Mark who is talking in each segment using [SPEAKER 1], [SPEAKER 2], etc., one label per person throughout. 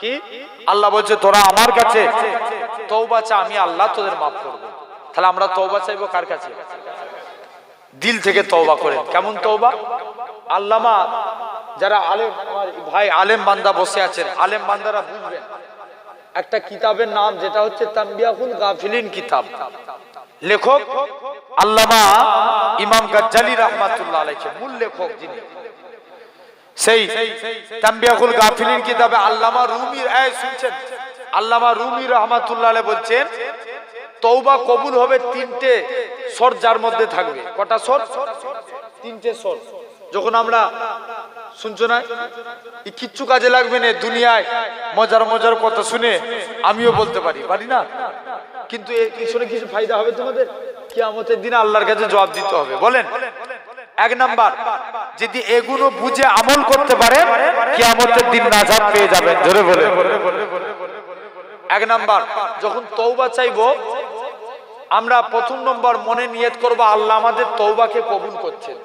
[SPEAKER 1] কি? আল্লাহ বলছে, তোরা আমার কাছে তৌবা চা, আমি আল্লাহ তোদের মাফ করব। তাহলে আমরা তৌবা চাইব কার কাছে? দিল থেকে তৌবা করে। কেমন তৌবা আল্লামা, যারা আলেম ভাই আলেম বান্দা বসে আছেন, আলেম বান্দারা বুঝবেন। একটা কিতাবের নাম, যেটা হচ্ছে তাম্বিয়াকুল গাফিলিন কিতাব। লেখক আল্লামা ইমাম গাজ্জালি রহমাতুল্লাহ আলাইহি, মূল লেখক যিনি। সেই তাম্বিয়াকুল গাফিলিন কিতাবে আল্লামা রুমি এই শুনছেন? আল্লামা রুমি রহমাতুল্লাহ বলছেন তৌবা কবুল হবে তিনটে স্বর যার মধ্যে থাকবে। কটা স্বর? তিনটে স্বর। যখন আমরা, শুনছো না? কিচ্ছু কাজে লাগবে না দুনিয়ায়। মজার মজার কথা শুনে আমিও বলতে পারি। পারি না? কিন্তু এর পিছনে কিছু ফায়দা হবে তোমাদের? কিয়ামতের দিনে আল্লাহর কাছে জবাব দিতে হবে। বলেন। এক নাম্বার যদি এগুলো বুঝে আমল করতে পারে কিয়ামতের দিন নাজাত পেয়ে যাবেন। ধরে বলে। এক নাম্বার, যখন তৌবা চাইব, আমরা প্রথম নম্বর মনে নিয়ত করব, আল্লাহ আমাদের তৌবাকে কবুল করছেন।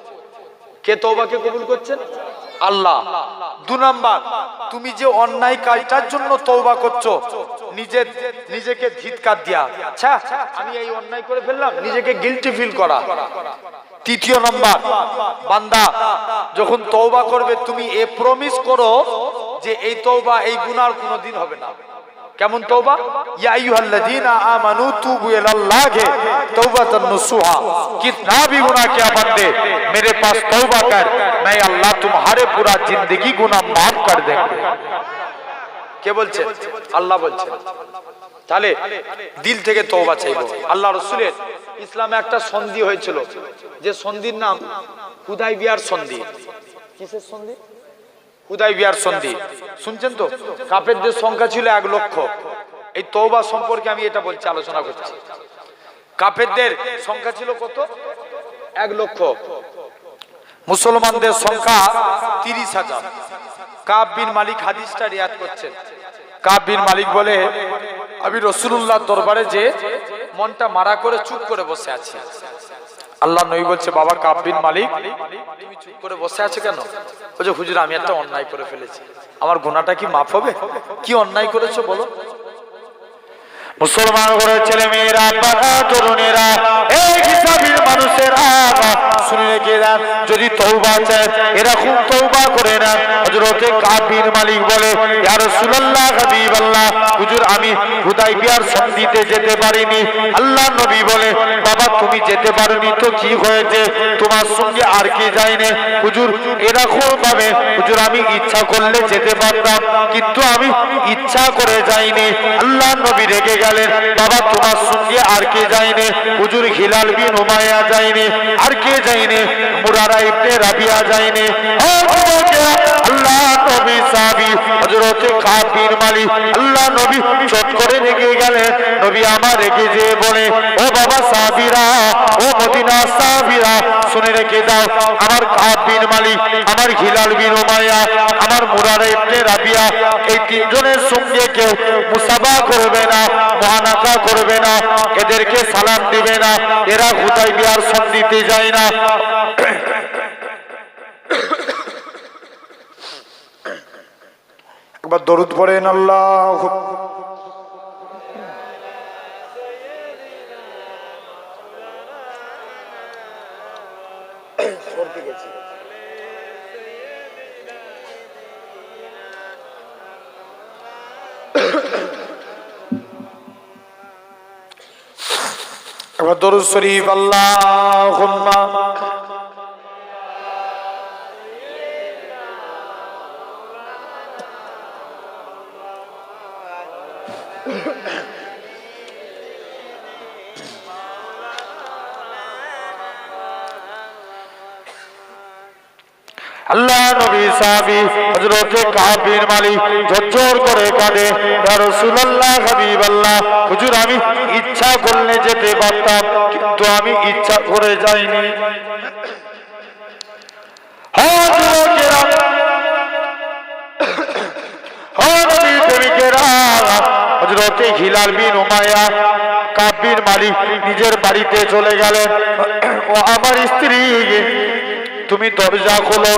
[SPEAKER 1] কে তৌবাকে কবুল করছেন? আল্লাহ। দু নাম্বার, তুমি যে অন্যায় কাজটার জন্য তৌবা করছ নিজের নিজেকে ধিৎকার দিয়া। আচ্ছা আমি এই অন্যায় করে ফেললাম, নিজেকে গিলটি ফিল করা। তৃতীয় নম্বর বান্দা যখন তৌবা করবে তুমি এ প্রমিস করো যে এই তৌবা এই গুনার কোনোদিন হবে না কেমন তৌবা ইয়া আইয়ুহাল্লাযীনা আমানু তুবু ইলাল্লাহি তওবাতান নুসুহা कितना भी गुनाह किया बंदे मेरे पास तौबा कर मैं अल्लाह तुम्हारे पूरा जिंदगी गुनाह माफ कर देंगे কে বলছে? আল্লাহ বলছে। তাহলে দিল থেকে তওবা চাইব। আল্লাহ রসুলের ইসলামে একটা সন্ধি হয়েছিল। যে সন্ধির নাম হুদাই বিয়ার সন্ধি। কিসের সন্ধি? হুদাই বিয়ার সন্ধি। শুনছেন তো? কাপেরদের সংখ্যা ছিল এক লক্ষ। এই তৌবা সম্পর্কে আমি এটা বলছি, আলোচনা করছি। কাপেরদের সংখ্যা ছিল কত? এক লক্ষ। মুসলমানদের সংখ্যা তিরিশ হাজার। কাব বিন মালিক হাদিসটা রিয়াদ করছেন। কাব বিন মালিক বলে, আমি রসুল্লাহ দরবারে যে মনটা মারা করে চুপ করে বসে আছি। আল্লাহ নই বলছে, বাবা কাব বিন মালিক, তুমি চুপ করে বসে আছো কেন? বলছে, হুজুর, আমি একটা অন্যায় করে ফেলেছি। আমার গুনাহটা কি মাফ হবে? কি অন্যায় করেছ বলো? মুসলমান ঘরের ছেলে মেয়েরা তরুণেরা, এই হিসাবের মানুষেরা যদি তৌবা চায় এরকম তৌবা করে না। হজরতে কাবির মালিক বলে, ইয়া রাসূলুল্লাহ, হাবিবাল্লাহ, হুজুর, আমি হুদাইবিয়ার সন্ধিতে যেতে পারিনি। আল্লাহ নবী বলে, বাবা, তুমি যেতে পারোনি তো কি হয়েছে? তোমার সঙ্গে আর কি যায়নি? হুজুর, এরকম ভাবে, হুজুর, আমি ইচ্ছা করলে যেতে পারতাম, কিন্তু আমি ইচ্ছা করে যাইনি। আল্লাহ নবী রেগে গেলেন, বাবা, তোমার সঙ্গে আর কে যায়নি? হুজুর, হিলাল বিন উমাইয়া যায়নি, আর কে যায়নি? মুরারা ইবনে রাবিয়া যায়নি। আল্লাহ নবী আল্লাহ নবী চট করে নবী আমার রেগে যে বলে, ও বাবা সাহাবীরা, ও মদিনা সাহাবীরা, শুনে রেখে দাও, আমার কাব বিন আমার হিলাল বিন উমাইয়া, আমার মুরারা ইবনে রাবিয়া, এই তিনজনের সঙ্গে কেউ মুসাফা করবে না মহানাকা করবে না, এদেরকে সালাম দিবে না, এরা হুদাই বিয়ার সন্ধিতে যায় না। একবার দরুদ পড়েন আল্লাহ। একবার দরুদ শরীফ আল্লাহ আল্লাহ নবী সাহাবী হযরতে কাব বিন মালিক ঝরঝর করে কাঁদে, ইয়া রাসূলুল্লাহ, হাবিবাল্লাহ, হুজুর আমি ইচ্ছা করলে যেতে পারতাম, কিন্তু আমি ইচ্ছা করে যাইনি। হ্যাঁ হ্যাঁ হযরতে হিলাল বিন উমাইয়া কাব বিন মালিক নিজের বাড়িতে চলে গেলেন। ও আমার স্ত্রী। তুমি দরজা খোলো,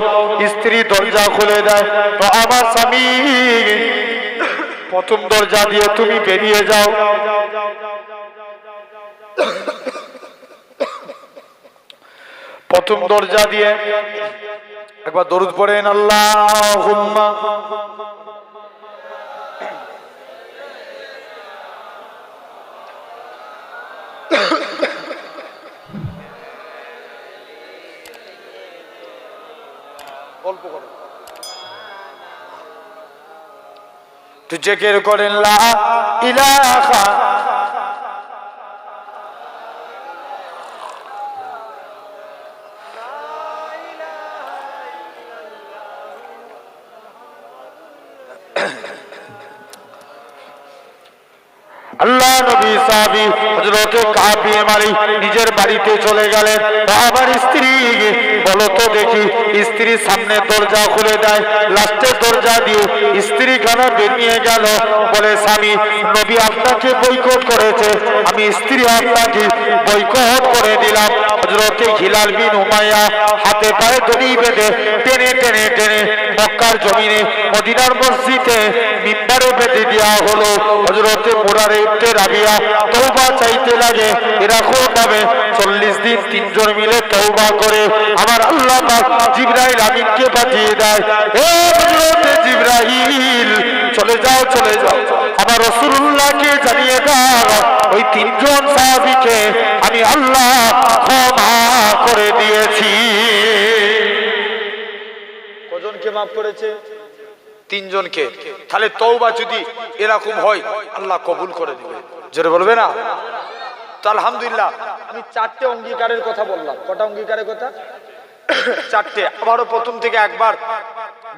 [SPEAKER 1] স্ত্রী দরজা খুলে দেয়। তো আমার স্বামী,
[SPEAKER 2] প্রথম দরজা দিয়ে তুমি বেরিয়ে যাও। প্রথম দরজা দিয়ে একবার দরুদ পড়েন আল্লাহ
[SPEAKER 1] জেকের করেন, লা ইলাহা
[SPEAKER 2] আল্লাহ নবী সাহাবী কাব বিন মালিক নিজের বাড়িতে চলে গেলেন। বাবার স্ত্রী বলো তো দেখি, স্ত্রী সামনে দরজা খুলে দেয় লাস্টের দরজা দিয়ে স্ত্রী খানা বেরিয়ে গেল? বলে, স্বামী, নবী আপনাকে বৈকট করেছে। আমি স্ত্রী আপনাকে বৈকট করে দিলাম। হযরত হিলাল বিন উমাইয়া হাতে পায়ে দড়ি বেঁধে টেনে টেনে টেনে মক্কার জমিনে, মদিনার মসজিদে মিম্বারে বেঁধে দেওয়া হলো। হযরতে মুরারে উঠতে রাবিয়া তওবা চাইতে লাগে। এরকম ভাবে চল্লিশ দিন তিনজন মিলে তওবা করে আমার আল্লাহ জিব্রাইল আমিনকে পাঠিয়ে দেয়। হে হযরতে জিব্রাইল চলে যাও চলে যাও। আমার রাসূলুল্লাহকে জানিয়ে দাও, ওই তিনজন সাহাবীকে আমি আল্লাহ ক্ষমা করে দিয়েছি।
[SPEAKER 1] কজনকে মাফ করেছে? তিনজনকে। তাহলে তওবা যদি এরকম হয়, আল্লাহ কবুল করে দিবে। জোরে বলবে না? তো আলহামদুলিল্লাহ, আমি চারটে অঙ্গীকারের কথা বললাম। কটা অঙ্গীকারের কথা? চারটে। আবারও প্রথম থেকে একবার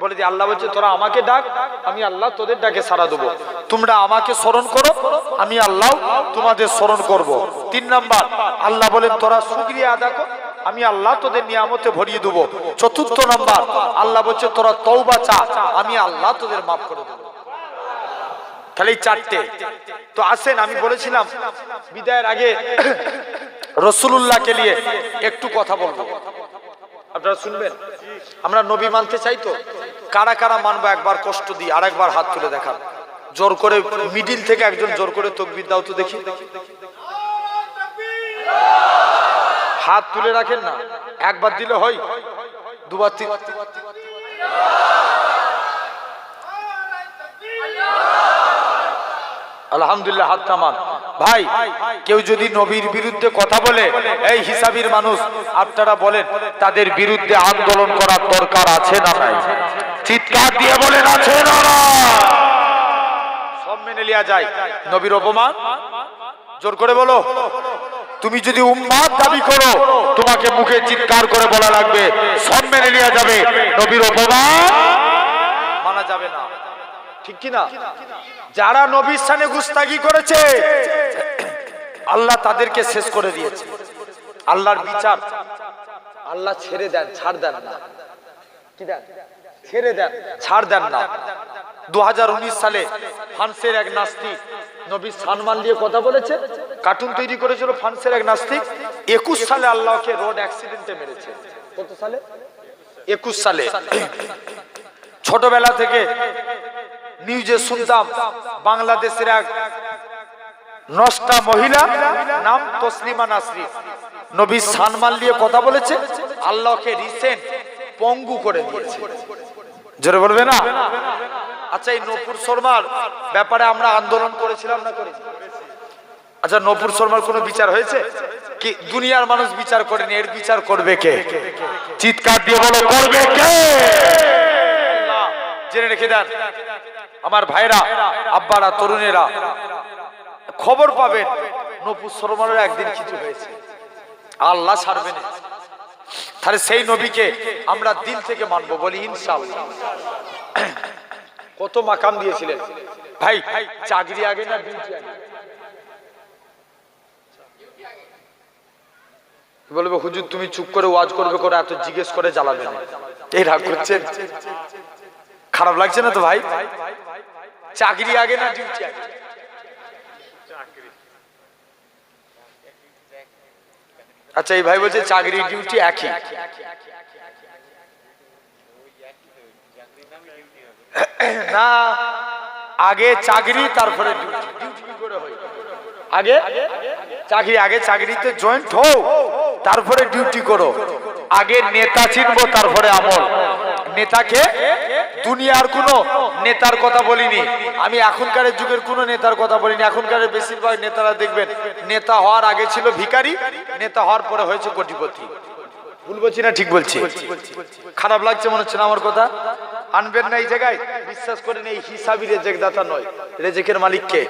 [SPEAKER 1] বলে দি, আল্লাহ বলছে, তোরা আমাকে ডাক, আমি আল্লাহ তোদের ডাকে সারা দেবো। তোমরা আমাকে স্মরণ করো, আমি আল্লাহ তোমাদের স্মরণ করব। তিন নাম্বার, আল্লাহ বলেন, তোরা শুক্রিয়া আদা কর, আমি আল্লাহ তোদের নিয়ামতে ভরিয়ে দেবো। চতুর্থ নাম্বার, আল্লাহ বলছে, তোরা তওবা চা, আমি আল্লাহ তোদের মাফ করে দেবো। তাহলে এই চারটে। তো আসেন, আমি বলেছিলাম, বিদায়ের আগে রসুল্লাহকে নিয়ে একটু কথা বলব। আপনারা শুনবেন? আমরা নবী মানতে চাই তো। কারা কারা মানবো একবার কষ্ট দিই আর একবার হাত তুলে দেখান। জোর করে মিডিল থেকে একজন জোর করে তকবির দাও তো দেখি। হাত তুলে রাখেন না, একবার দিলে হয়। দুবার আলহামদুলিল্লাহ হাত থামান ভাই, কেউ যদি নবীর বিরুদ্ধে কথা বলে, এই হিসাবির মানুষ, আপনারা বলেন, তাদের বিরুদ্ধে আন্দোলন করার দরকার আছে না ভাই চিৎকার দিয়ে বলেন, আছে না সব মেনে লিয়া যায়। নবীর অপমান? জোর করে বলো। তুমি যদি উম্মাদ দাবি করো, তোমাকে মুখে চিৎকার করে বলা লাগবে। সব মেনে নেওয়া যাবে। নবীর অপমান? মানা যাবে না। ঠিক কি না যারা নবীর সানে গুস্তাগি করেছে, আল্লাহ তাদেরকে শেষ করে দিয়েছে। আল্লাহর বিচার। আল্লাহ ছেড়ে দেন, ছাড় দেন না। কি দেন? ছেড়ে দেন, ছাড় দেন না। দু হাজার উনিশ সালে ফ্রান্সের এক নাস্তিক নবী সানমান দিয়ে কথা বলেছে। কার্টুন তৈরি করেছিল ফ্রান্সের এক নাস্তিক। একুশ সালে আল্লাহকে রোড অ্যাক্সিডেন্টে মেরেছে। কত সালে? একুশ সালে। ছোটবেলা থেকে নিউজে শুনতাম, বাংলাদেশের এক নষ্টা মহিলা নাম তসলিমা নাসরিন নবী সানমান নিয়ে কথা বলেছে, আল্লাহকে রিসেন্ট পঙ্গু করে দিয়েছে। জোরে বলবে না? আচ্ছা এই নপুর শর্মার ব্যাপারে আমরা আন্দোলন করেছিলাম না করি আচ্ছা নপুর শর্মার কোনো বিচার হয়েছে? কি দুনিয়ার মানুষ বিচার করেনি, এর বিচার করবে কে?
[SPEAKER 2] চিৎকার দিয়ে বলো, করবে কে?
[SPEAKER 1] জেনে রেখে দেন। আমার ভাইরা, আব্বারা, তরুণেরা, খবর পাবেন নপুর শর্মার একদিন কিছু হয়েছে। আল্লাহ ছাড়বে তাহলে সেই নবীকে আমরা দিল থেকে মানবো বলি, ইনশাআল্লাহ। কত মাকাম দিয়েছিলেন। ভাই, চাকরি আগে না বলবে, হুজুর, তুমি চুপ করে ওয়াজ করবে, করে এত জিজ্ঞেস করে জ্বালাবে না। এই রাগ করছেন? খারাপ লাগছে না তো ভাই? চাকরি আগে না ডিউটি আগে? আচ্ছা এই ভাই বলছে চাকরি ডিউটি একই। না, আগে চাকরি, তারপরে আগে? চাকরি, আগে চাকরিতে জয়েন্ট হও, তারপরে ডিউটি করো। আগে নেতা চিনবো তারপরে আমল। নেতাকে দুনিয়ার কোনো নেতার কথা বলিনি। আমি এখনকার যুগের কোনো নেতার কথা বলিনি। এখনকার বেশিরভাগ নেতারা দেখবেন, নেতা হওয়ার আগে ছিল ভিখারি, নেতা হওয়ার পরে হয়েছে কোটিপতি। ভুল বলছি না, ঠিক বলছি? খারাপ লাগছে মনে হচ্ছে না আমার কথা? আনবেন না এই জায়গায়? বিশ্বাস করেন, এই হিসাবি রেজেক দাতা নয়। রেজেকের মালিককে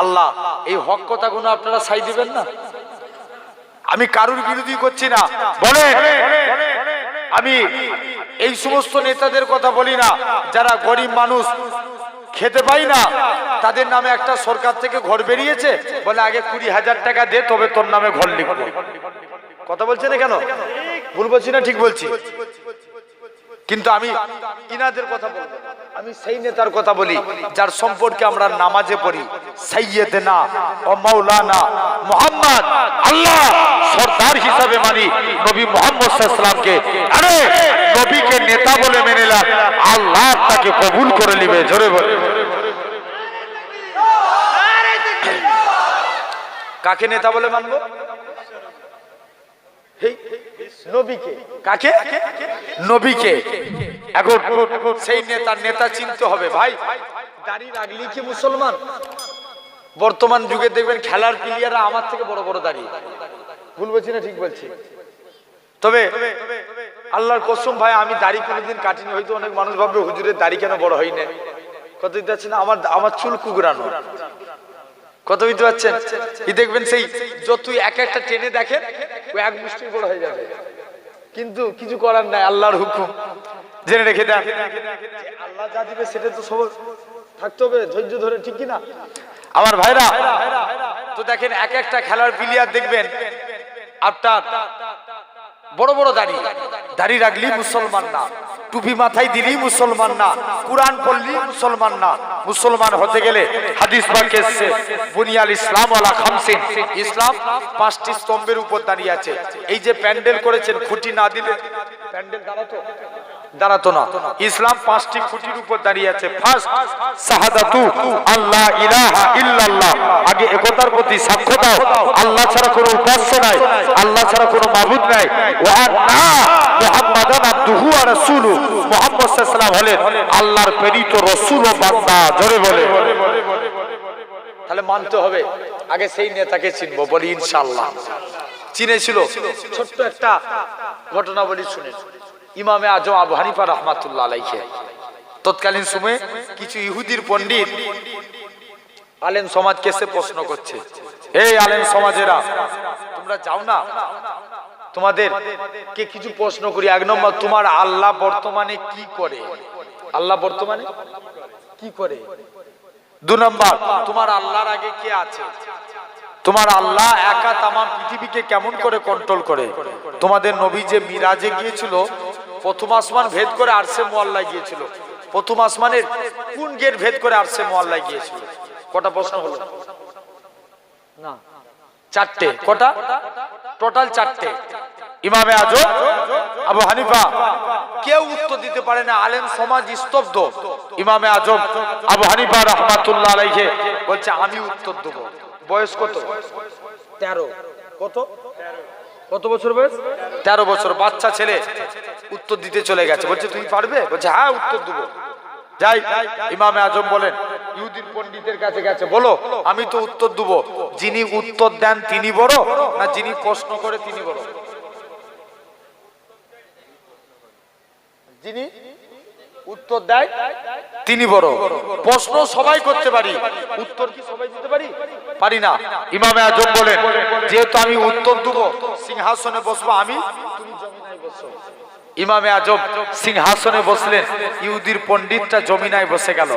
[SPEAKER 1] আল্লাহ। এই হক কথাগুলো আপনারা সাই দিবেন না? আমি কারুর বিরোধী করছি না। বলেন! আমি এই সমস্ত নেতাদের কথা বলি না, যারা গরিব মানুষ, খেতে পাই না। তাদের নামে একটা সরকার থেকে ঘর বেরিয়েছে, বলে আগে কুড়ি হাজার টাকা দে, তবে তোর নামে ঘর লিখব। কথা বলছে না কেন ভুল বলছি না, ঠিক বলছি? কিন্তু আমি ইনাদের কথা বলব। আমি সেই নেতার কথা বলি, যার সম্পর্কে আমরা নামাজে পড়ি। সাইয়েদেনা ও মাওলানা মোহাম্মদ আল্লাহ সর্দার হিসাবে মানি নবী মোহাম্মদ সাল্লামকে আরে, নবীকে নেতা বলে মেনে নিলাম আল্লাহ তাকে কবুল করে নিবে, জোরে বলে। কাকে নেতা বলে মানবো? নবীকে। কাকে? নবীকে। এখন সেই নেতা নেতা চিনতে হবে ভাই। দাড়ি রাখলি কি মুসলমান? বর্তমান যুগে দেখবেন খেলার প্লেয়াররা আমার থেকে বড় বড় দাড়ি। ভুল বলছি না ঠিক বলছি। তবে আল্লাহর কসম ভাই আমি দাড়ি কোনোদিন কাটিনি হয়তো অনেক মানুষ ভাববে হুজুরের দাড়ি কেন বড় হয় না কত দিতে পারছি না আমার আমার চুল কুকুরানো কত বুঝতে পারছেন? দেখবেন সেই যতই এক একটা টেনে দেখেন এক মুষ্টি বড় হয়ে যাবে। কিন্তু কিছু করার নাই, আল্লাহর হুকুম। জেনে রেখে দেখ আল্লাহ যা দিবে সেটা তো সব থাকতে হবে, ধৈর্য ধরে, ঠিক কি না আমার ভাইরা, তো দেখেন এক একটা খেলার প্লেয়ার দেখবেন আপনার বড় বড় দাড়ি। দাড়ি রাখলি মুসলমান না। টুপি মাথায় দিলি মুসলমান না। কোরআন পড়লি মুসলমান না। মুসলমান হতে গেলে হাদিস বাক্যে এসছে, বুনিয়াল ইসলাম ওয়ালা খামসিন। ইসলাম পাঁচটি স্তম্ভের উপর দাঁড়িয়ে আছে। এই যে প্যান্ডেল করেছেন, খুঁটি না দিলে প্যান্ডেল দাঁড়াতো দাঁড়াতো না। ইসলাম পাঁচটি খুঁটির উপর দাঁড়িয়ে আছে। ফার্স্ট শাহাদাতু আল্লাহ ইলাহা ইল্লাল্লাহ। আগে একতার প্রতি সাক্ষ্য দাও। আল্লাহ ছাড়া কোনো উপাস্য নাই। আল্লাহ ছাড়া কোনো মাবুদ নাই। ওয়া আন্না মুহাম্মাদান আবদুহু ওয়া রাসূলু। মুহাম্মদ সাল্লাল্লাহু আলাইহি হলেন আল্লাহর প্রেরিত রাসূল ও বান্দা, জোরে বলে। তাহলে মানতে হবে। আগে সেই নেতাকে চিনবো, বলি ইনশাআল্লাহ। চিনেছিল। ছোট্ট একটা ঘটনা বলি শুনেন ইমামে আজম আবু হানিফা রহমাতুল্লাহ আলাইকে তৎকালীন সময়ে কিছু ইহুদির পণ্ডিত আলেম সমাজকে সে প্রশ্ন করছে এই আলেম সমাজেরা, তোমরা যাও না। তোমাদের কে কিছু প্রশ্ন করি। এক নম্বর, তোমার আল্লাহ বর্তমানে কি করে? আল্লাহ বর্তমানে কি করে? দু নম্বর, তোমার আল্লাহর আগে কে আছে? তোমার আল্লাহ একা তামাম পৃথিবীকে কেমন করে কন্ট্রোল করে? তোমাদের নবী যে মিরাজে গিয়েছিল প্রথম আসমান ভেদ করে আরসে মোয়াল্লা গিয়েছিল। প্রথম আসমানের কোন গেট ভেদ করে আরসে মোয়াল্লা গিয়েছিল? কটা প্রশ্ন হলো? না। চারটে। কটা? টোটাল চারটে। ইমামে আজম আবু হানিফা কেউ উত্তর দিতে পারে না। আলেম সমাজ স্তব্ধ। ইমামে আজম আবু হানিফা রহমাতুল্লাহ আলাইহি বলছে আমি উত্তর দেবো। বয়স কত? তেরো। কত? কত বছর বয়স? তেরো বছর। বাচ্চা ছেলে? উত্তর দিতে চলে গেছে। বলছে, তুমি পারবে? বলছে হ্যাঁ উত্তর দেবো। যাই, ইমামে আজম বলেন, ইহুদির পণ্ডিতের কাছে গেছে, বলো, আমি তো উত্তর দেব। যিনি উত্তর দেন তিনি বড়, না যিনি প্রশ্ন করে তিনি বড়? যিনি উত্তর দেয় তিনি বড়। প্রশ্ন সবাই করতে পারি। উত্তর কি সবাই দিতে পারি? পারি না। ইমামে আজম বলেন, যেহেতু আমি উত্তর দেব, সিংহাসনে বসবো আমি, তুমি জমিনায় বসো। ইমামে আজম সিংহাসনে বসলেন ইহুদির পণ্ডিতটা জমিনায় বসে গেল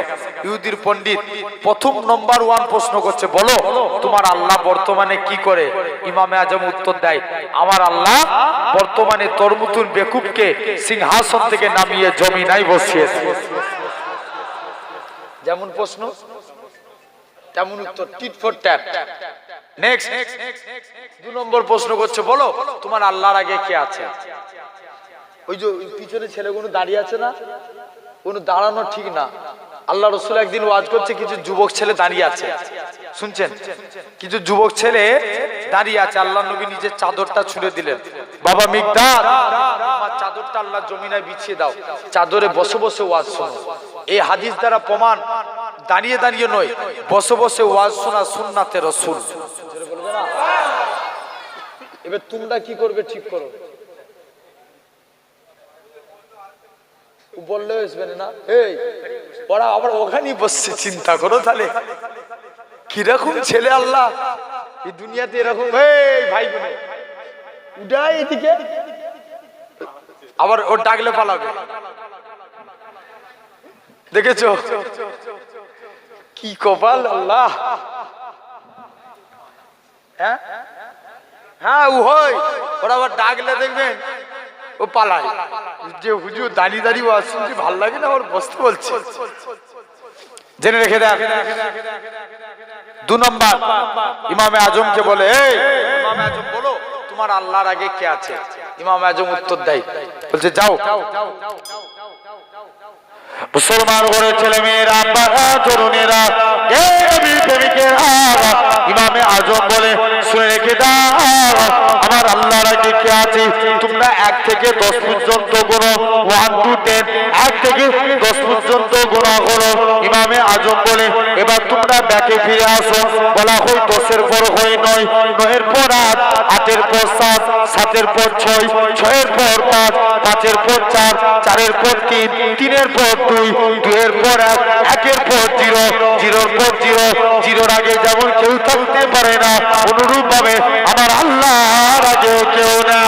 [SPEAKER 1] ইহুদির পণ্ডিত প্রথম নম্বর ওয়ান প্রশ্ন করছে বলো তোমার আল্লাহ বর্তমানে কি করে ইমামে আজম উত্তর দেয় আমার আল্লাহ বর্তমানে তোর মতন বেকুবকে সিংহাসন থেকে নামিয়ে জমিনায় বসিয়েছে যেমন প্রশ্ন তেমন উত্তর টিট ফর ট্যাপ নেক্সট দু নম্বর প্রশ্ন করছে বলো তোমার আল্লাহর আগে কে আছে ওই যে পিছনে ছেলেগুলো দাঁড়িয়ে আছে না? কোনো দাঁড়ানো ঠিক না। আল্লাহ রসুল একদিন ওয়াজ করছে কিছু যুবক ছেলে দাঁড়িয়ে আছে। শুনছেন? কিছু যুবক ছেলে দাঁড়িয়ে আছে আল্লাহ নবী নিজের চাদরটা ছুঁড়ে দিলেন। বাবা মিগদার আমার চাদরটা আল্লাহ জমিনায় বিছিয়ে দাও। চাদরে বসে বসে ওয়াজ শোনো। এই হাদিস দ্বারা প্রমাণ দাঁড়িয়ে দাঁড়িয়ে নয় বসে বসে ওয়াজ শোনা সুন্নাতে রসুল। এবার তোমরা কি করবে ঠিক করো। বললে আসবে না। এই ওরা আবার ওখানেই বসছে, চিন্তা করো তাহলে। কীরকম ছেলে আল্লাহ। এই দুনিয়াতে এরকম, এই ভাই বোনে। উঠাই এদিকে। আবার ও ডাকলে পালাবে। দেখেছ? কি কপাল আল্লাহ। হ্যাঁ? হ্যাঁ ও ওরা আবার ডাকলে দেখবেন ও পালায়। যে হুজুর দাঁড়িয়ে দাঁড়িয়ে ওয়াজ শুনছি ভালো লাগে না, ওর বসতে বলছে। জেনে রেখে দেখ দু নম্বর, ইমামে আজমকে বলে আজম বলো, তোমার আল্লাহর আগে কে আছে? ইমাম আজম উত্তর দেয়। বলছে, যাও।
[SPEAKER 2] মুসলমান ঘরের ছেলে মেয়েরা আব্বারা তরুণেরা আজম বলে, শুনে রেখে কে আছে। তোমরা এক থেকে দশ এক থেকে দশ করো। আজম বলে, এবার তোমরা ব্যাকে ফিরে আসো। বলা হয় দশের পর হয় নয়। নয়ের পর আট, আটের পর সাত, সাতের পর ছয়, ছয়ের পর পাঁচ, পাঁচের পর চার, চারের পর তিন, তিনের পর দুইয়ের পর এক, একের পর জিরো, জিরোর পর জিরো, জিরোর আগে যেমন কেউ থাকতে পারে না অনুরূপ ভাবে আমার আল্লাহর আগে কেউ না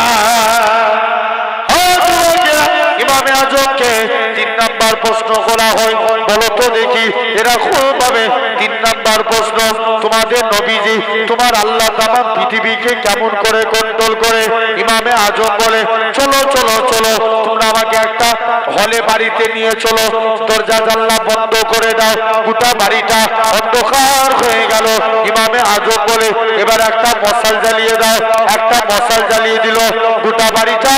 [SPEAKER 2] প্রশ্ন করা হয়, বলো তো দেখি। এরকম ভাবে তিন নাম্বার প্রশ্ন, তোমাদের নবীজি, তোমার আল্লাহ তামাম পৃথিবীকে কেমন করে কন্ট্রোল করে, ইমামে আজম বলে, চলো চলো চলো, তোমরা আমাকে একটা হলে বাড়িতে নিয়ে চলো, দরজা জানলা বন্ধ করে দাও, গোটা বাড়িটা অন্ধকার হয়ে গেল। ইমামে আজম বলে, এবার একটা মশাল জ্বালিয়ে দাও। একটা মশাল জ্বালিয়ে দিল, গোটা বাড়িটা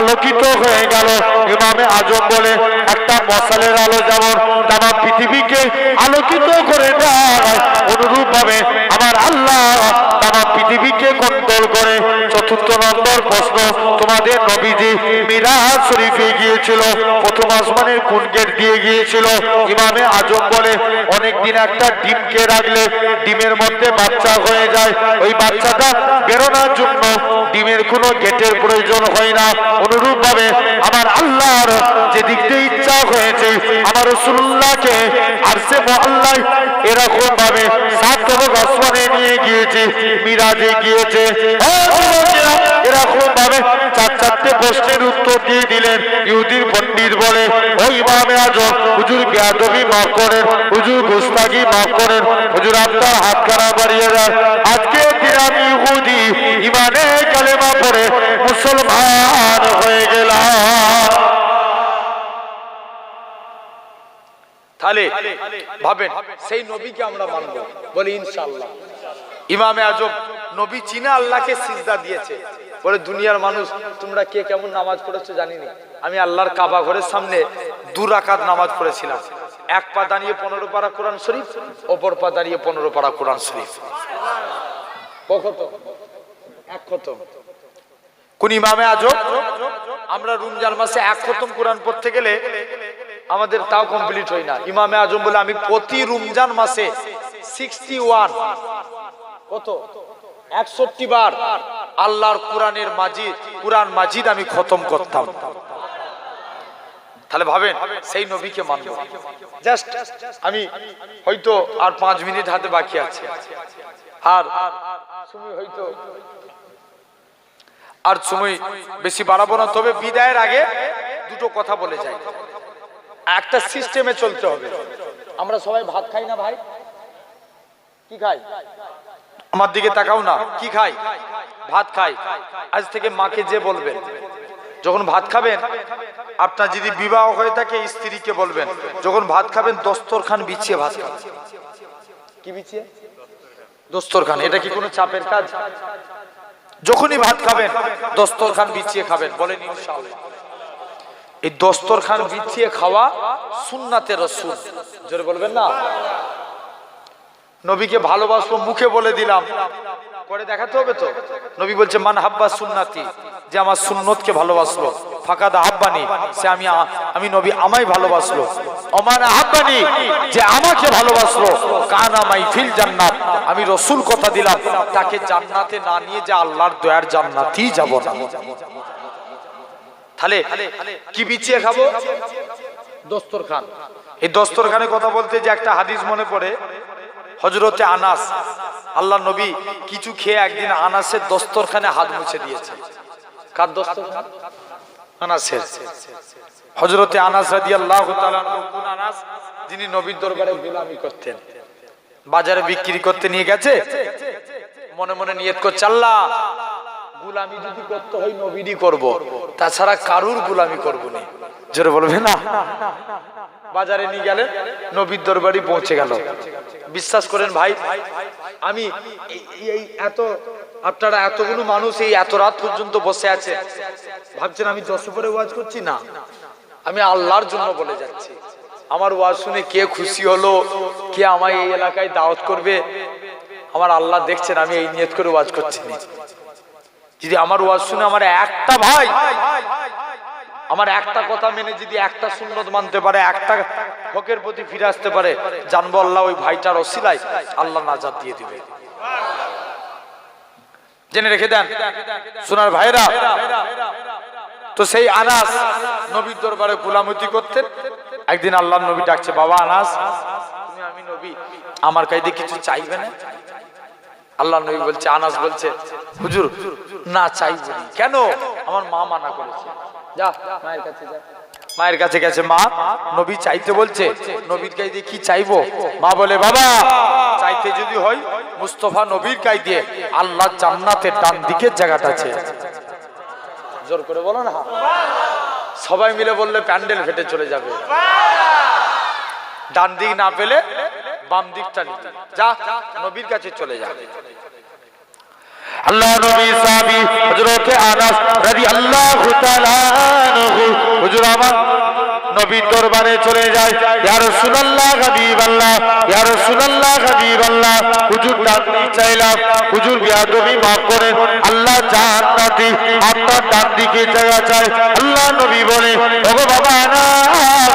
[SPEAKER 2] আলোকিত হয়ে গেল। ইমামে আজম বলে, একটা মশালের আলো যেমন তামা পৃথিবীকে আলোকিত করে দেয় অনুরূপ ভাবে আমার আল্লাহ তামা পৃথিবীকে কন্ট্রোল করে। চতুর্থ নম্বর প্রশ্ন, তোমাদের নবীজি মিরাজ শরীফে গিয়েছিল, প্রথম আসমানের কোন গেট দিয়ে গিয়েছিল, ইমামে আজম বলে অনেকদিন একটা ডিমকে রাখলে ডিমের মধ্যে বাচ্চা হয়ে যায়। ওই বাচ্চাটা বেরোনোর জন্য ডিমের কোনো গেটের প্রয়োজন হয় না। অনুরূপ ভাবে আমার আল্লাহর যে দিয়ে ইচ্ছা হয়েছে আমার রসুল্লাহকে আর সে আল্লাহ এরকম ভাবে সাত তবক আসমানে নিয়ে গিয়েছে, মিরাজে গিয়েছে। এরকম ভাবে চার চারটে প্রশ্নের উত্তর দিয়ে দিলেন। ইহুদির পণ্ডিত বলে, ও ইমামে আজম, হুজুর বেয়াদবি মাফ করেন, হুজুর গুস্তাগি মাফ করেন, হুজুর আপনার হাত খারাপ বাড়িয়ে দেন। আজকে আমি ইহুদি, ইমানে কালেমা পড়ে মুসলমান হয়ে গেলাম।
[SPEAKER 1] তাহলে ভাবেন, সেই নবীকে আমরা মানব। বলি ইনশাল্লাহ ইমামে আজম, নবী চীনা আল্লাহকে সিজদা দিয়েছে। বলে, দুনিয়ার মানুষ, তোমরা কে কেমন নামাজ পড়েছো জানি না আমি আল্লাহর কাবা ঘরের সামনে দু রাকাত নামাজ পড়েছিলাম। এক পা দাঁড়িয়ে পনেরো পারা কোরআন শরীফ, অপর পা দাঁড়িয়ে পনেরো পারা কোরআন শরীফ। কত এক খতম। কোন ইমামে আজম, আমরা রমজান মাসে এক খতম কোরআন পড়তে গেলে আমাদের তাও কমপ্লিট হয় না। ইমামে আজম বলে, আমি প্রতি রমজান মাসে সিক্সটি ওয়ান কত? একষট্টি বার আল্লাহর কোরআনের মাজিদ, কোরআন মাজিদ আমি খতম করতাম। তাহলে ভাবেন, সেই নবীকে মানব। জাস্ট আমি হয়তো আর পাঁচ মিনিট হাতে বাকি আছে। আর হয়তো, আর সময় বেশি বাড়াবো না, তবে বিদায়ের আগে দুটো কথা বলে যাই। একটা সিস্টেমে চলতে হবে। আমরা সবাই ভাত খাই না ভাই? কি খাই? আমার দিকে তাকাও না কি খাই? ভাত খাই। আজ থেকে মাকে যে বলবেন যখন ভাত খাবেন আপনার যদি বিবাহ হয়ে থাকে স্ত্রীকে বলবেন যখন ভাত খাবেন দস্তরখান বিছিয়ে ভাত খাবেন কি বিছিয়ে? দস্তরখান এটা কি কোনো চাপের কাজ? যখনই ভাত খাবেন দস্তরখান বিছিয়ে খাবেন বলেন ইনশাআল্লাহ। এই দস্তরখান বিছিয়ে খাওয়া সুন্নাতে রসুল। জোরে বলবেন না? নবীকে ভালোবাসবো, মুখে বলে দিলাম। করে দেখাতে হবে তো? নবী বলছে, মান হাব্বা সুন্নাতি যে আমার সুন্নতকে ভালোবাসলো। ফাঁকা দা হাব্বানি সে আমি আমি নবী আমায় ভালোবাসলো। অমান হাব্বানি যে আমাকে ভালোবাসলো। কান আমাই ফিল জান্নাত, আমি রসুল কথা দিলাম। তাকে জান্নাতে না নিয়ে যে আল্লাহর দয়ার জান্নাতেই যাব না। তাহলে কি বিছিয়ে খাব? দস্তরখান। এই দস্তরখানে কথা বলতে যে একটা হাদিস মনে পড়ে হজরতে আনাস আল্লাহ নবী কিছু খেয়ে একদিন আনাসের দস্তরখানে হাত মুছে দিয়েছে। কার দস্তরখান? আনাসের। হজরতে আনাস রাদি আল্লাহ আনাস? যিনি নবীর দরবারে গোলামি করতেন। বাজারে বিক্রি করতে নিয়ে গেছে? মনে মনে নিয়ত করছে আল্লাহ গুলামি যদি করতে হয় নবীরই করব। তাছাড়া কারুর গুলামি করব না জোরে বলবে না? বাজারে নিয়ে গেলেন নবীর দরবারই পৌঁছে গেল। বিশ্বাস করেন ভাই, আমি এই- এত আপনারা এতগুলো মানুষ এই এত রাত পর্যন্ত বসে আছে। ভাবছেন আমি যশোপরে ওয়াজ করছি? না। আমি আল্লাহর জন্য বলে যাচ্ছি। আমার ওয়াজ শুনে কে খুশি হলো? কে আমায় এই এলাকায় দাওয়াত করবে? আমার আল্লাহ দেখছেন আমি এই নিয়ত করে ওয়াজ করছি। যদি আমার ওয়াজ শুনে আমার একটা ভাই, আমার একটা কথা মেনে যদি একটা সুন্নত মানতে পারে, একটা হকের প্রতি ফিরে আসতে পারে, জানব আল্লাহ ওই ভাইটার অসিলায় আল্লাহ নাজাদ দিয়ে দিবে। জেনে রেখে দেন, সোনার ভাইরা, তো সেই আনাস নবীর দরবারে গুলামতি করতেন। একদিন আল্লাহ নবী ডাকছে, বাবা আনাস আমি নবী, আমার কাছে কিছু চাইবে না? আল্লাহ নবী বলছে, আনাস বলছে, হুজুর, না চাইব না। কেন? আমার মা মানা করেছে। যা, মায়ের কাছে যা। মায়ের কাছে গেছে, মা, নবী চাইতে বলছে, নবীর কাছে দিয়ে কি চাইব? মা বলে, বাবা, চাইতে যদি হয়, মুস্তফা নবীর কাই দিয়ে আল্লাহ জান্নাতের ডান দিকের জায়গাটা আছে। জোর করে বলো না। সবাই মিলে বললে প্যান্ডেল ফেটে চলে যাবে। ডান দিক না পেলে বাম দিকটা নিতে। যা নবীর কাছে চলে যা।
[SPEAKER 2] আল্লাহ নবী সাহাবী হযরতে আনাস রাদিয়াল্লাহু তাআলা আনহু। হুজুর আমার নবীর দরবারে চলে যায়। ইয়া রাসূলুল্লাহ হাবিবাল্লাহ, ইয়া রাসূলুল্লাহ হাবিবাল্লাহ। হুজুর দিক চাইলাম, হুজুর বিয়াদবি মাফ করেন। আল্লাহ জান্নাতি আপনার ডান দিকে জায়গা চাই আল্লাহ নবী বলে, ওগো বাবা, আনাস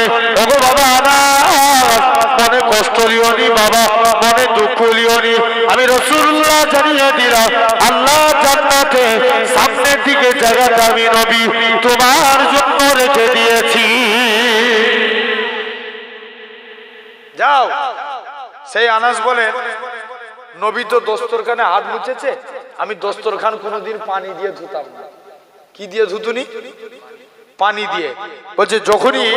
[SPEAKER 2] আমি রসুল্লাহ জানিয়ে দিলাম, আল্লাহ সামনের দিকে জায়গাটা আমি নবী, তোমার জন্য রেখে দিয়েছি।
[SPEAKER 1] যাও, সেই আনাস বলে, নবী তো দস্তরখানে হাত মুছেছে, আমি দস্তরখান কোনোদিন পানি দিয়ে ধুতাম না। কি দিয়ে ধুতুনি? পানি দিয়ে। বলছে যখনই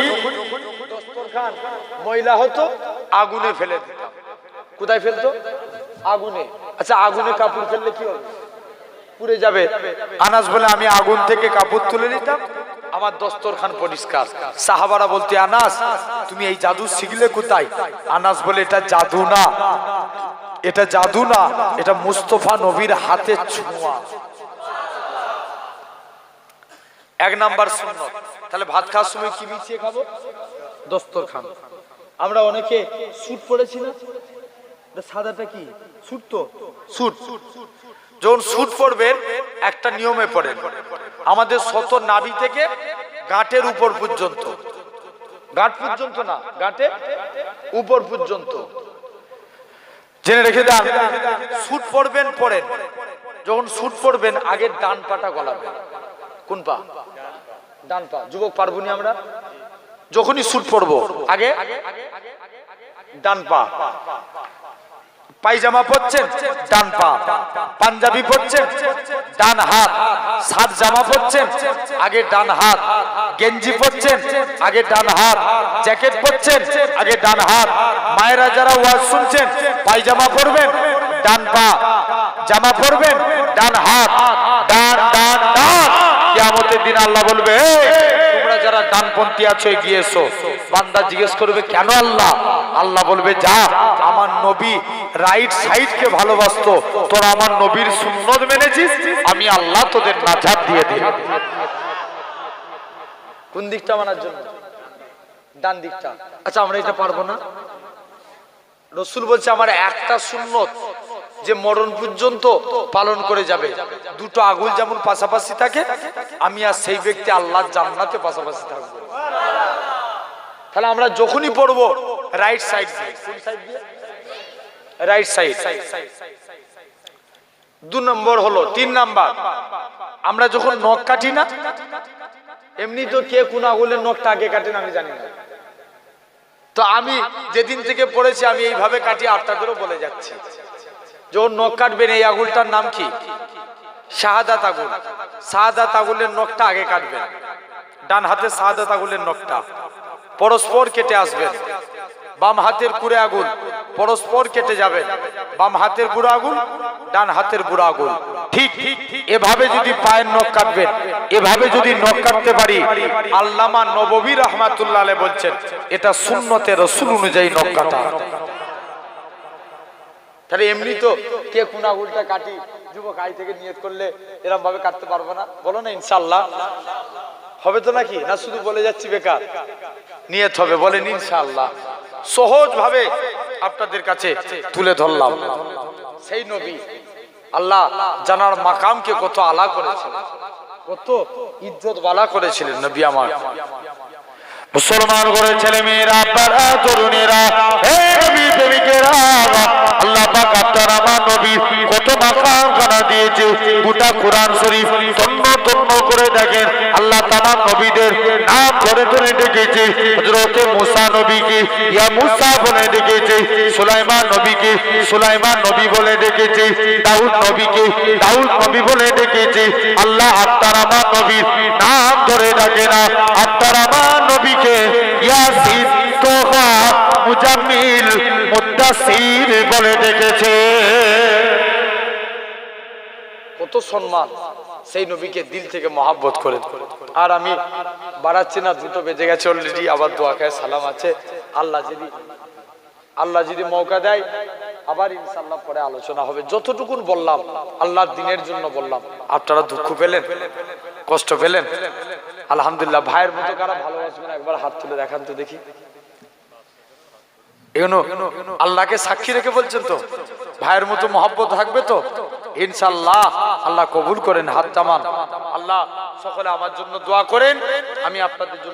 [SPEAKER 1] ময়লা হতো আগুনে ফেলে দিতাম। কোথায় ফেলতো? আগুনে। আচ্ছা আগুনে কাপড় ফেললে কি হবে? পুড়ে যাবে। আনাস বলে আমি আগুন থেকে কাপড় তুলে নিতাম। আমার দস্তরখান পরিষ্কার। সাহাবারা বলতে আনাস তুমি এই জাদু শিখলে কোথায়? আনাস বলে এটা জাদু না। এটা জাদু না। এটা মুস্তফা নবীর হাতে ছোঁয়া। এক নাম্বার সুন্নত। তাহলে ভাত খাওয়ার সময় কি বিছিয়ে খাব? দস্তর খান আমরা অনেকে স্যুট পরেছি না। সাদাটা কি? স্যুট তো? স্যুট। যখন স্যুট পরবেন, একটা নিয়মে পড়েন। আমাদের শত নাভি থেকে গাঁটের উপর পর্যন্ত। গাঁট পর্যন্ত না গাঁটে উপর পর্যন্ত। জেনে রেখে দেন, স্যুট পরবেন, পরেন। যখন স্যুট পরবেন, আগে ডান পাটা গলাবেন। কোন পা ডান পা যুবক পারবনি আমরা? যখনই স্যুট পরবো। আগে? ডান পা পায়জামা পরছেন? ডান পা পাঞ্জাবি পরছেন? ডান হাত সাত জামা পরছেন? আগে ডান হাত গেঞ্জি পরছেন? আগে ডান হাত জ্যাকেট পরছেন? আগে ডান হাত মায়েরা যারা ওয়াজ শুনছেন পায়জামা পরবেন? ডান পা জামা পরবেন? ডান হাত ডান ডান। কিয়ামতের দিন আল্লাহ বলবে তোমরা যারা ডানপন্থী আছো এসো বান্দা জিজ্ঞেস করবে, কেন আল্লাহ? আল্লাহ বলবে, যা, আমার নবী রাইট সাইডকে ভালোবাসতো। তোরা আমার নবীর সুন্নত মেনেছিস, আমি আল্লাহ তোদের নাজাত দিয়ে দিই। কোন দিকটা মানার জন্য? ডান দিকটা। আচ্ছা আমরা এটা পারব না। রসুল বলছে, আমার একটা সুন্নত যে মরণ পর্যন্ত পালন করে যাবে। দুটো আগুল যেমন পাশাপাশি থাকে, আমি আর সেই ব্যক্তি আল্লাহর জান্নাতে পাশাপাশি থাকব। তাহলে আমরা যখনই পড়ব রাইট সাইড সাইড দিয়ে? রাইট সাইড দু নম্বর হলো, তিন নাম্বার। আমরা যখন নখ কাটি না, এমনি তো কে কোন আগুলের নখটা আগে কাটেন আমি জানি না। তো আমি যেদিন থেকে পড়েছি, আমি এইভাবে কাটি আপনাদেরও বলে যাচ্ছি। যখন নখ কাটবেন এই আগুলটার নাম কি? শাহাদাত আগুল শাহাদাত আগুলের নখটা আগে কাটবেন। ডান হাতে শাহাদাত আগুলের নখটা। পরস্পর কেটে আসবেন। বাম হাতের কুড়ে আগুন পরস্পর কেটে যাবে বাম হাতের বুড়ো আগুন ডান হাতের বুড়ো আগুন ঠিক এভাবে যদি পায়ের নখ কাটবেন, এভাবে যদি নখ কাটতে পারি, আল্লামা নববী রহমাতুল্লাহ বলছেন, এটা সুন্নতে রসুল অনুযায়ী নখ কাটা। তাহলে এমনি তো কে কোন আগুলটা কাটি, যুবক আই থেকে নিয়ত করলে এরকম ভাবে কাটতে পারব না? বলো না ইনশাল্লাহ হবে তো নাকি? না শুধু বলে যাচ্ছি বেকার? নিয়ত হবে, বলেন ইনশাল্লাহ সহজ ভাবে আপনাদের কাছে তুলে ধরলাম। সেই নবী আল্লাহ জানার মাকামকে কত আলা করেছিলেন। কত ইজ্জত বালা করেছিলেন নবী আমার।
[SPEAKER 2] মুসলমান করে ছেলে মেয়েরা তরুণেরা, হে নবী আমার নবী কত মাকাম খানা দিয়েছে। গোটা কোরআন শরীফ তন্ন তন্ন করে দেখেন। আল্লাহ তামাম নবীদের নাম ধরে ধরে ডেকেছে। হযরতে মুসা নবীকে, ইয়া মুসা বলে ডেকেছে, সুলাইমান নবীকে, সুলাইমান নবী বলে ডেকেছে, দাউদ নবীকে, দাউদ নবী বলে ডেকেছে। আল্লাহ আপনার আমার নবীর নাম ধরে ডাকে না। আপনার আমার নবীকে মুজাম্মিল বলে ডেকেছে।
[SPEAKER 1] কত সম্মান সেই নবীকে দিল থেকে মহাব্বত করে। আর আমি বাড়াচ্ছি না দুটো বেজে গেছে অলরেডি আবার সালাম আছে। আল্লাহ যদি আল্লাহ যদি মৌকা দেয়, আবার ইনশাল্লাহ পরে আলোচনা হবে। যতটুকুন বললাম, আল্লাহর দিনের জন্য বললাম। আপনারা দুঃখ পেলেন? কষ্ট পেলেন? আলহামদুলিল্লাহ, ভাইয়ের মতো কারা ভালোবাসবেন? একবার হাত তুলে দেখান তো দেখি। এগুলো আল্লাহকে সাক্ষী রেখে বলছেন তো, ভাইয়ের মতো মহব্বত থাকবে তো? ইনশাল্লাহ আল্লাহ কবুল করেন হাত জামান আল্লাহ সকলে আমার জন্য দোয়া করেন, আমি আপনাদের জন্য